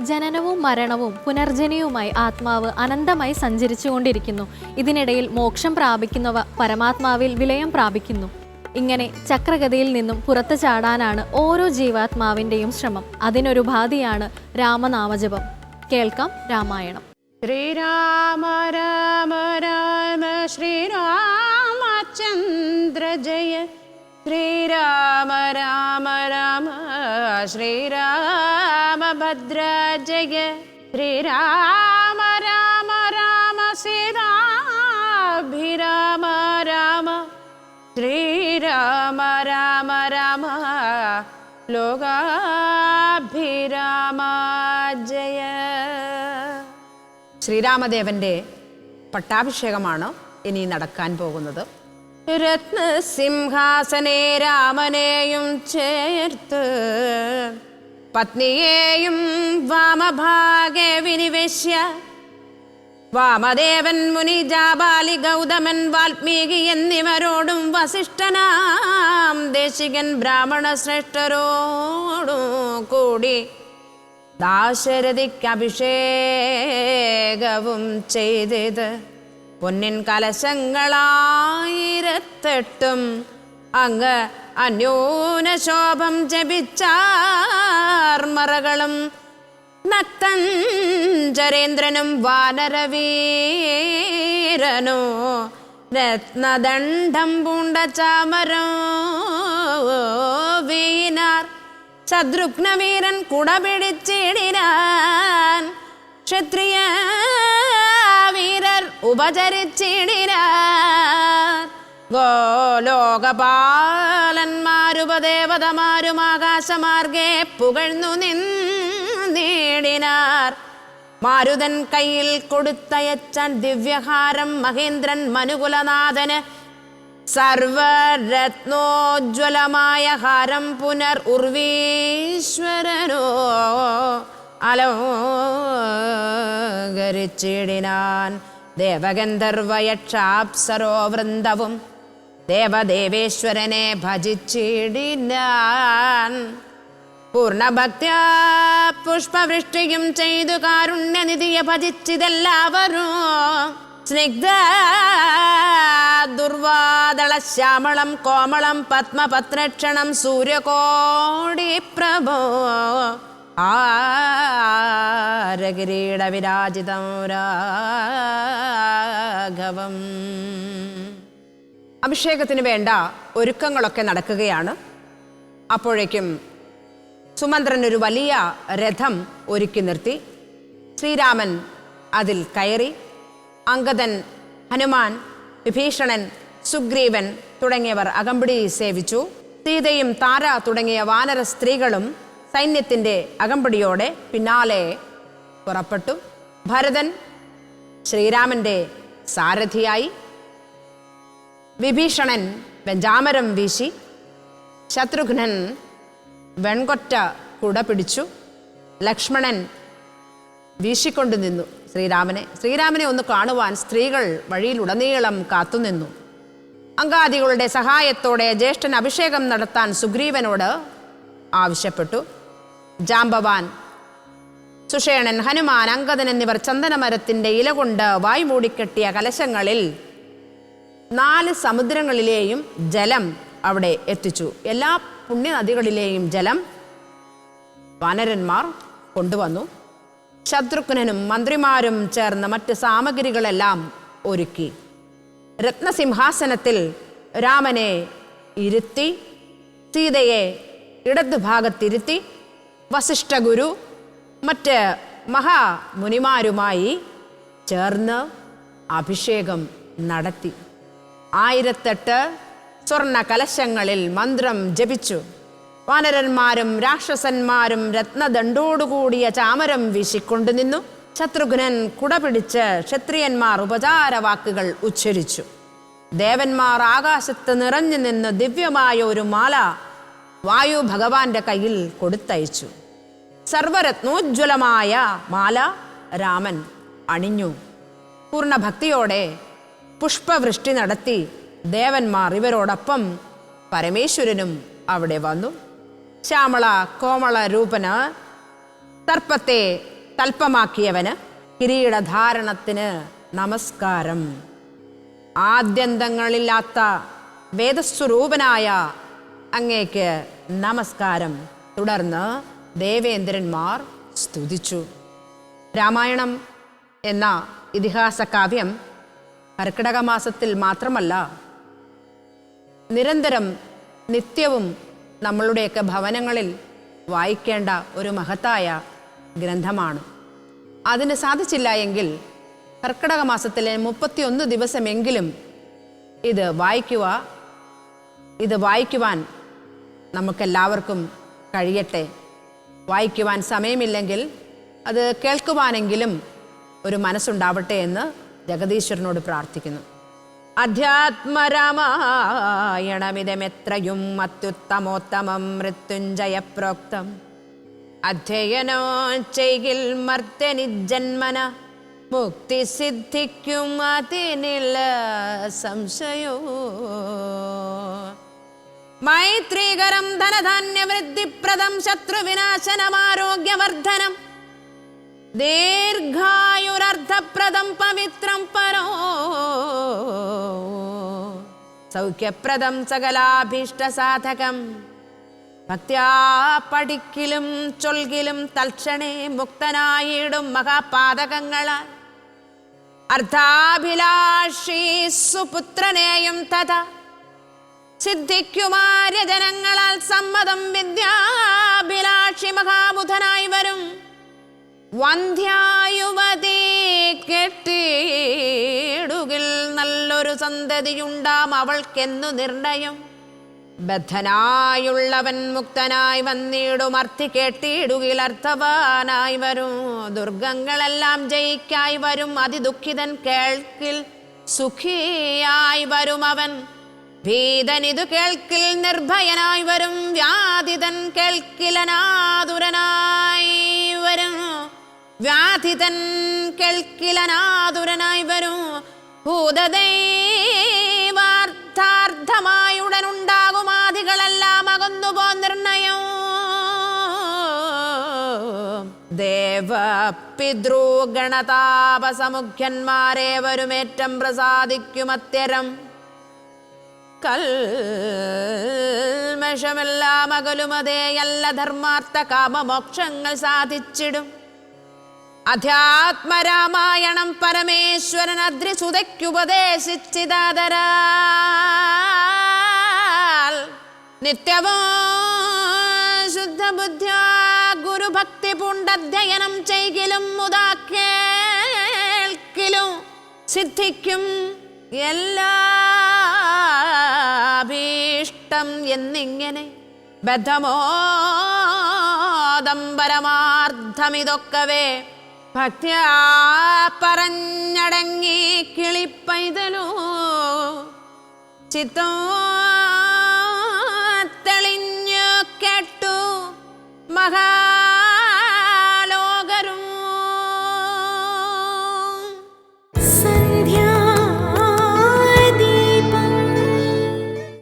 ജനനവും മരണവും പുനർജനിയുമായി ആത്മാവ് അനന്തമായി സഞ്ചരിച്ചുകൊണ്ടിരിക്കുന്നു. ഇതിനിടയിൽ മോക്ഷം പ്രാപിക്കുന്നവ പരമാത്മാവിൽ വിലയം പ്രാപിക്കുന്നു. ഇങ്ങനെ ചക്രഗതിയിൽ നിന്നും പുറത്തു ചാടാനാണ് ഓരോ ജീവാത്മാവിന്റെയും ശ്രമം. അതിനൊരു ഭാതിയാണ് രാമനാമജപം. കേൾക്കാം രാമായണം. ശ്രീരാമ രാമ രാമ ശ്രീരാമചന്ദ്ര ജയ ശ്രീരാമ രാമ രാമ ശ്രീരാമ ശ്രീരാമഭദ്ര ജയ. ശ്രീരാമ രാമ രാമ സീതാഭിരാമ രാമ. ശ്രീരാമ രാമ രാമ ലോകാഭിരാമ ജയ. ശ്രീരാമദേവന്റെ പട്ടാഭിഷേകമാണ് ഇനി നടക്കാൻ പോകുന്നത്. രത്നസിംഹാസനെ രാമനെയും ചേർത്ത് പത്നിയെയും വാമഭാഗെ വിനിവേശ്യ. വാമദേവൻ മുനി ജാബാലി ഗൗതമൻ വാൽമീകി എന്നിവരോടും വസിഷ്ഠനാം ദേശികൻ ബ്രാഹ്മണ ശ്രേഷ്ഠരോടും കൂടി ദാശരഥിക്ക് അഭിഷേകവും ചെയ്തത്. പൊന്നിൻ കലശങ്ങളായിരത്തെട്ടും അങ്ങ് അന്യൂനശോഭം ജപിച്ചാർമറകളും നക്തഞ്ചരേന്ദ്രനും വാനരവീരനോ രത്നദണ്ഡം പൂണ്ട ചാമരോ വീനാർ ശത്രുഘ്നവീരൻ കുടപിടിച്ചിടിനാൻ ക്ഷത്രിയ വീരർ ആകാശമാർഗേ പുകഴ്ന്നു നിന്നേടിനാർ മാരുതൻ കയ്യിൽ കൊടുത്തയച്ചൻ ദിവ്യഹാരം മഹേന്ദ്രൻ മനുകുലനാഥന്. സർവരത്നോജ്വലമായ ഹാരം പുനർ ഉർവീശ്വരനോ അലോകരിച്ചിടിനാൻ ദേവഗന്ധർവയക്ഷാപ്സരോ വൃന്ദവും ദേവദേവേശ്വരനെ ഭജിച്ചിടിനാൻ. പൂർണഭക്ത്യ പുഷ്പവൃഷ്ടിയും ചെയ്തു കാരുണ്യനിധിയെ ഭജിച്ചിതെല്ലാവരും സ്നിഗ്ധ ദുർവാദള ശ്യാമളം കോമളം പത്മപത്രക്ഷണം സൂര്യകോടി പ്രഭോ. ആരകിരീട വിരാജിതം രാഘവം അഭിഷേകത്തിന് വേണ്ട ഒരുക്കങ്ങളൊക്കെ നടക്കുകയാണ്. അപ്പോഴേക്കും സുമന്ത്രൻ ഒരു വലിയ രഥം ഒരുക്കി നിർത്തി. ശ്രീരാമൻ അതിൽ കയറി. അങ്കദൻ ഹനുമാൻ വിഭീഷണൻ സുഗ്രീവൻ തുടങ്ങിയവർ അകമ്പടി സേവിച്ചു. സീതയും താര തുടങ്ങിയ വാനര സ്ത്രീകളും സൈന്യത്തിന്റെ അകമ്പടിയോടെ പിന്നാലെ പുറപ്പെട്ടു ഭരതൻ ശ്രീരാമന്റെ സാരഥിയായി. വിഭീഷണൻ വെഞ്ചാമരം വീശി. ശത്രുഘ്നൻ വെൺകൊറ്റ കുട പിടിച്ചു. ലക്ഷ്മണൻ വീശിക്കൊണ്ടു നിന്നു ശ്രീരാമനെ. ശ്രീരാമനെ ഒന്ന് കാണുവാൻ സ്ത്രീകൾ വഴിയിലുടനീളം കാത്തുനിന്നു അങ്കാദികളുടെ സഹായത്തോടെ ജ്യേഷ്ഠൻ അഭിഷേകം നടത്താൻ സുഗ്രീവനോട് ആവശ്യപ്പെട്ടു. ജാമ്പവാൻ സുഷേണൻ ഹനുമാൻ അങ്കദൻ എന്നിവർ ചന്ദനമരത്തിന്റെ ഇല കൊണ്ട് വായ് മൂടിക്കെട്ടിയ കലശങ്ങളിൽ നാല് സമുദ്രങ്ങളിലെയും ജലം അവിടെ എത്തിച്ചു. എല്ലാ പുണ്യനദികളിലെയും ജലം വാനരന്മാർ കൊണ്ടുവന്നു. ശത്രുഘ്നനും മന്ത്രിമാരും ചേർന്ന് മറ്റ് സാമഗ്രികളെല്ലാം ഒരുക്കി. രത്നസിംഹാസനത്തിൽ രാമനെ ഇരുത്തി സീതയെ ഇടതുഭാഗത്തിരുത്തി വസിഷ്ഠഗുരു മറ്റ് മഹാമുനിമാരുമായി ചേർന്ന് അഭിഷേകം നടത്തി. ആയിരത്തെട്ട് സ്വർണ കലശങ്ങളിൽ മന്ത്രം ജപിച്ചു. വാനരന്മാരും രാക്ഷസന്മാരും രത്നദണ്ടോടുകൂടിയ ചാമരം വീശിക്കൊണ്ടു നിന്നു. ശത്രുഘ്നൻ കുടപിടിച്ച് ക്ഷത്രിയന്മാർ ഉപചാരവാക്കുകൾ ഉച്ചരിച്ചു. ദേവന്മാർ ആകാശത്ത് നിറഞ്ഞു നിന്ന് ദിവ്യമായ ഒരു മാല വായു ഭഗവാന്റെ കയ്യിൽ കൊടുത്തയച്ചു. സർവരത്നോജ്വലമായ മാല രാമൻ അണിഞ്ഞു. പൂർണ ഭക്തിയോടെ പുഷ്പവൃഷ്ടി നടത്തി ദേവന്മാർ ഇവരോടൊപ്പം പരമേശ്വരനും അവിടെ വന്നു. ശ്യാമള കോമള രൂപന് തർപ്പത്തെ തൽപ്പമാക്കിയവന് കിരീടധാരണത്തിന് നമസ്കാരം. ആദ്യന്തങ്ങളില്ലാത്ത വേദസ്വരൂപനായ അങ്ങേക്ക് നമസ്കാരം. തുടർന്ന് ദേവേന്ദ്രന്മാർ സ്തുതിച്ചു. രാമായണം എന്ന ഇതിഹാസ കാവ്യം കർക്കിടക മാസത്തിൽ മാത്രമല്ല നിരന്തരം നിത്യവും നമ്മളുടെയൊക്കെ ഭവനങ്ങളിൽ വായിക്കേണ്ട ഒരു മഹത്തായ ഗ്രന്ഥമാണ്. അതിന് സാധിച്ചില്ല എങ്കിൽ കർക്കിടക മാസത്തിലെ മുപ്പത്തിയൊന്ന് ദിവസമെങ്കിലും ഇത് വായിക്കുക ഇത് വായിക്കുവാൻ നമുക്കെല്ലാവർക്കും കഴിയട്ടെ. വായിക്കുവാൻ സമയമില്ലെങ്കിൽ അത് കേൾക്കുവാനെങ്കിലും ഒരു മനസ്സുണ്ടാവട്ടെ എന്ന് ജഗദീശ്വരനോട് പ്രാർത്ഥിക്കുന്നു. അധ്യാത്മരാമായണമിതമെത്രയും അത്യുത്തമോത്തമം മൃത്യുഞ്ജയ പ്രോക്തം അധ്യയനോ ചെയ്കിൽ മർത്തനിജന്മന മുക്തി സിദ്ധിക്കും അതിനില്ല സംശയോ. മൈത്രീകരം ധനധാന്യവൃദ്ധിപ്രദം ശത്രുവിനാശനമാരോഗ്യവർദ്ധനം. ദീർഘായുരർത്ഥപ്രദം പവിത്രം പരോ. സൗഖ്യപ്രദം സകലാഭീഷ്ടസാധകം. ഭക്ത്യാ പഠിക്കിലും ചൊൽകിലും തൽക്ഷണേ മുക്തനായിടും മഹാപാതകങ്ങളാൽ. അർത്ഥാഭിലാഷി സുപുത്രനെയും തഥാ. സിദ്ധിക്കുമാര്യജനങ്ങളാൽ സമ്മതം വിദ്യാഭിലാഷി മഹാബുധനായി വരും. വന്ധ്യായുവതി കെട്ടിടുകിൽ നല്ലൊരു സന്തതിയുണ്ടാം അവൾക്കെന്നു നിർണയം. ബദ്ധനായുള്ളവൻ മുക്തനായി വന്നിടും അർത്ഥി കേട്ടിടുകിൽ അർത്ഥവാനായി വരും. ദുർഗങ്ങളെല്ലാം ജയിക്കായി വരും അതിദുഃഖിതൻ കേൾക്കിൽ സുഖിയായി വരും അവൻ ഭീതനിതു കേൾക്കിൽ നിർഭയനായി വരും വ്യാധിതൻ കേൾക്കിലനാതുരനായി വരും. വ്യാധിതൻ കേൾക്കിലനാതുരനായി വരും. ഭൂതദൈവാർത്ഥാർത്ഥമായുടനുണ്ടാകുമാദികളെല്ലാം അകന്നുപോ നിർണയം. ദേവപിതൃഗണതാപസമുഖ്യന്മാരെ വരുമേറ്റം പ്രസാദിക്കുമത്യരം കൽമഷമെല്ലാം അകലുമതേയല്ല ധർമാർത്ഥ കാമമോക്ഷങ്ങൾ സാധിച്ചിടും. അധ്യാത്മരാമായണം പരമേശ്വരൻ അദ്രിസുതയ്ക്കുപദേശിച്ചിതാതരാൽ. നിത്യവും ശുദ്ധബുദ്ധ്യാ ഗുരുഭക്തി പൂണ്ടധ്യയനം ചെയ്കിലും മുതാക്കേൽക്കിലും സിദ്ധിക്കും എല്ലാഭീഷ്ടം എന്നിങ്ങനെ ബദ്ധമോദംബരമാർദ്ധമിതൊക്കവേ ഭക്ത്യാ പറഞ്ഞടങ്ങി കിളിപ്പൈതലോ. ചിത്തോ